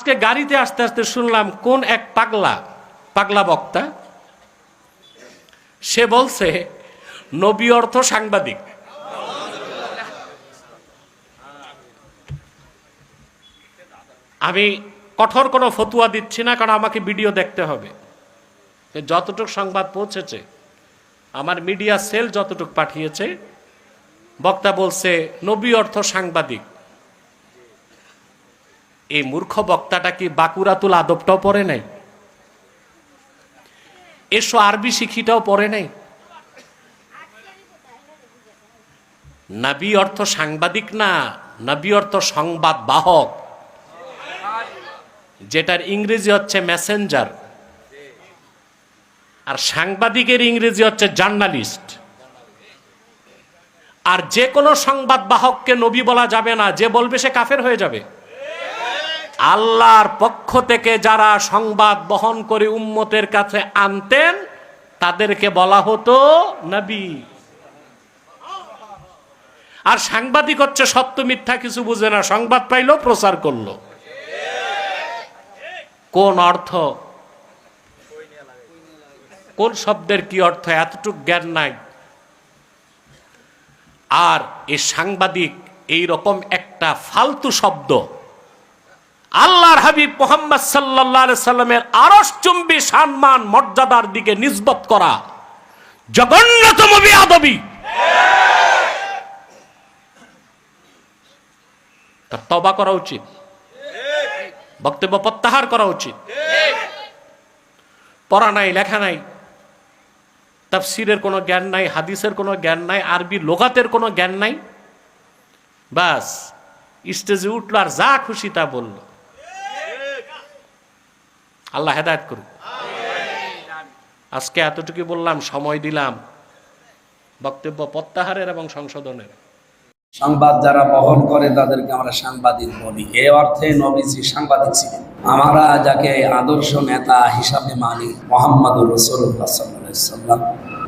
আজকে গাড়িতে আস্তে আস্তে শুনলাম, কোন এক পাগলা পাগলা বক্তা, সে বলছে, নবী অর্থ সাংবাদিক। আমি কঠোর কোনো ফতুয়া দিচ্ছি না, কারণ আমাকে ভিডিও দেখতে হবে। যতটুকু সংবাদ পৌঁছেছে, আমার মিডিয়া সেল যতটুকু পাঠিয়েছে, বক্তা বলছে, নবী অর্থ সাংবাদিক। এই মূর্খ বক্তাটা কি বাকুরাতুল আদবটাও পড়ে নাই? এসো আরবি শিখিটাও পড়ে নাই? নবী অর্থ সাংবাদিক না, নবী অর্থ সংবাদ বাহক? যেটার ইংরেজি হচ্ছে মেসেঞ্জার। আর সাংবাদিকের ইংরেজি হচ্ছে জার্নালিস্ট। আর যে কোনো সংবাদ বাহককে নবী বলা যাবে না, যে বলবে সে কাফের হয়ে যাবে। আল্লাহর পক্ষ থেকে যারা সংবাদ বহন করে উম্মতের কাছে আনতেন, তাদেরকে বলা হতো নবী। আর সাংবাদিক হচ্ছে সত্য মিথ্যা কিছু বুঝে না, সংবাদ পাইলো, প্রচার করল। কোন অর্থ? কোন শব্দের কি অর্থ? এতটুক জ্ঞান নাই। আর এই সাংবাদিক এই রকম একটা ফালতু শব্দ আল্লাহর হাবিব মোহাম্মদ সাল্লাহ সাল্লামের আরসচুম্বী সম্মান, মর্যাদার দিকে নিসবত করা। জঘন্যতম বিয়াদবি। তার তবা করা উচিত। বক্তব্য প্রত্যাহার করা উচিত। পড়া নাই, লেখা নাই, তাফসিরের কোনো জ্ঞান নাই, হাদিসের কোনো জ্ঞান নাই, আরবি লোগাতের কোনো জ্ঞান নাই। বাস, স্টেজে উঠল আর যা খুশি তা বলল। আল্লাহ হেদায়ত করুক। আজকে এতটুকু বললাম, সময় দিলাম। বক্তব্য প্রত্যাহারের এবং সংশোধনের। সংবাদ যারা বহন করে, তাদেরকে আমরা সাংবাদিক বলি। এ অর্থে নবীজি সাংবাদিক ছিলেন। আমরা যাকে আদর্শ নেতা হিসাবে মানি, মোহাম্মদুর রসুল্লাহ সাল্লাম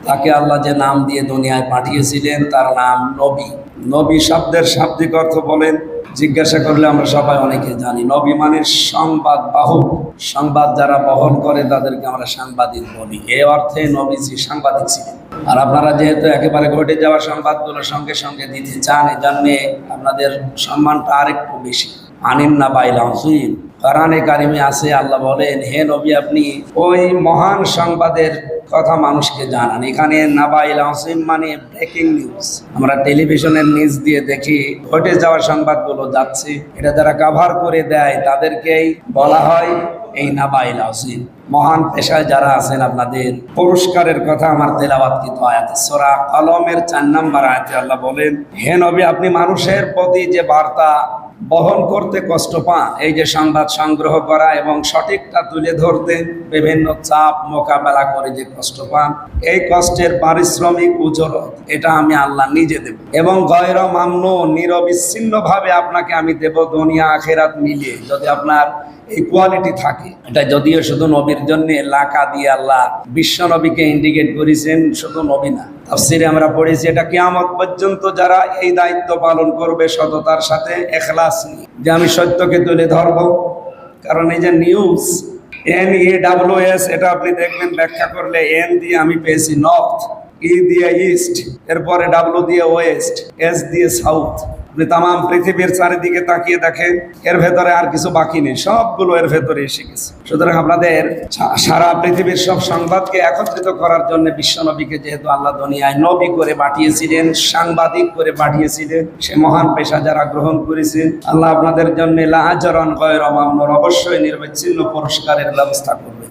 তাকে আল্লাহ যে নাম দিয়ে দুনিয়ায় পাঠিয়েছিলেন, তার নাম নবী। নবী শব্দের শাব্দিক অর্থ বলেন, জিজ্ঞাসা করলে আমরা সবাই অনেকে জানি। নবী মানে সংবাদ বাহক সংবাদ যারা বহন করে, তাদেরকে আমরা সাংবাদিক বলি। এ অর্থে নবীজি সাংবাদিক ছিলেন। আর আপনারা যেহেতু একেবারে ঘটে যাওয়া সংবাদগুলো সঙ্গে সঙ্গে দিতে চান এই জন্যে আপনাদের সম্মানটা আরেকটু বেশি। আনিন না বাইলাম কোরআনে কারিমে আছে, আল্লাহ বলেন, হে নবী, আপনি ওই মহান সংবাদের কথা মানুষকে জানান। এখানে নাবাইল আসিম মানে ব্রেকিং নিউজ আমরা টেলিভিশনের নিউজ দিয়ে দেখি, ঘটে যাওয়া সংবাদগুলো যাচ্ছে। এটা যারা কাভার করে দেয়, তাদেরকেই বলা হয় এই নাবাইল আসিম মহান পেশায় যারা আছেন আপনাদের, পুরস্কারের কথা আমার তেলাবাতকৃত আয়াতে সোরা কলমের চার নাম্বার আয়াতে আল্লাহ বলেন, হে নবী, আপনি মানুষের প্রতি যে বার্তা বহন করতে কষ্ট পান। এই যে সংবাদ সংগ্রহ করা এবং সঠিকটা তুলে ধরতে বিভিন্ন চাপ মোকাবেলা করে যে কষ্ট পান, এই কষ্টের পারিশ্রমিক উজরত এটা আমি আল্লাহ নিজে দেব। এবং গয়র মান্য নিরবিচ্ছিন্ন ভাবে আপনাকে আমি দেব দুনিয়া আখেরাত মিলিয়ে, যদি আপনার এই কোয়ালিটি থাকে। এটা যদিও শুধু নবীর জন্য, লাকা দিয়ে আল্লাহ বিশ্ব নবীকে ইন্ডিকেট করেছেন, শুধু নবী না। তাফসিরে আমরা পড়েছি এটা কিয়ামত পর্যন্ত যারা এই দায়িত্ব পালন করবে সততার সাথে এখলাস নিয়ে। যে আমি সত্যকে তুলে ধরব। কারণ এই যে news N E W S এটা আপনি দেখবেন ব্যাখ্যা করলে এন দিয়ে আমি পেয়েছি নর্থ ই দিয়ে ইস্ট এরপরে ডাব্লু দিয়ে ওয়েস্ট এস দিয়ে সাউথ আপনি তাম পৃথিবীর চারিদিকে তাকিয়ে দেখেন, এর ভেতরে আর কিছু বাকি নেই, সবগুলো এর ভেতরে এসে গেছে। সুতরাং আপনাদের সারা পৃথিবীর সব সংবাদকে একত্রিত করার জন্য বিশ্বনবীকে যেহেতু আল্লাহ দুনিয়ায় নবী করে পাঠিয়েছিলেন, সাংবাদিক করে পাঠিয়েছিলেন, সে মহান পেশা যারা গ্রহণ করেছেন আল্লাহ আপনাদের জন্য লাহাজরণ গয়ের অমামনর অবশ্যই নির্বিচ্ছিন্ন পুরস্কারের ব্যবস্থা করবে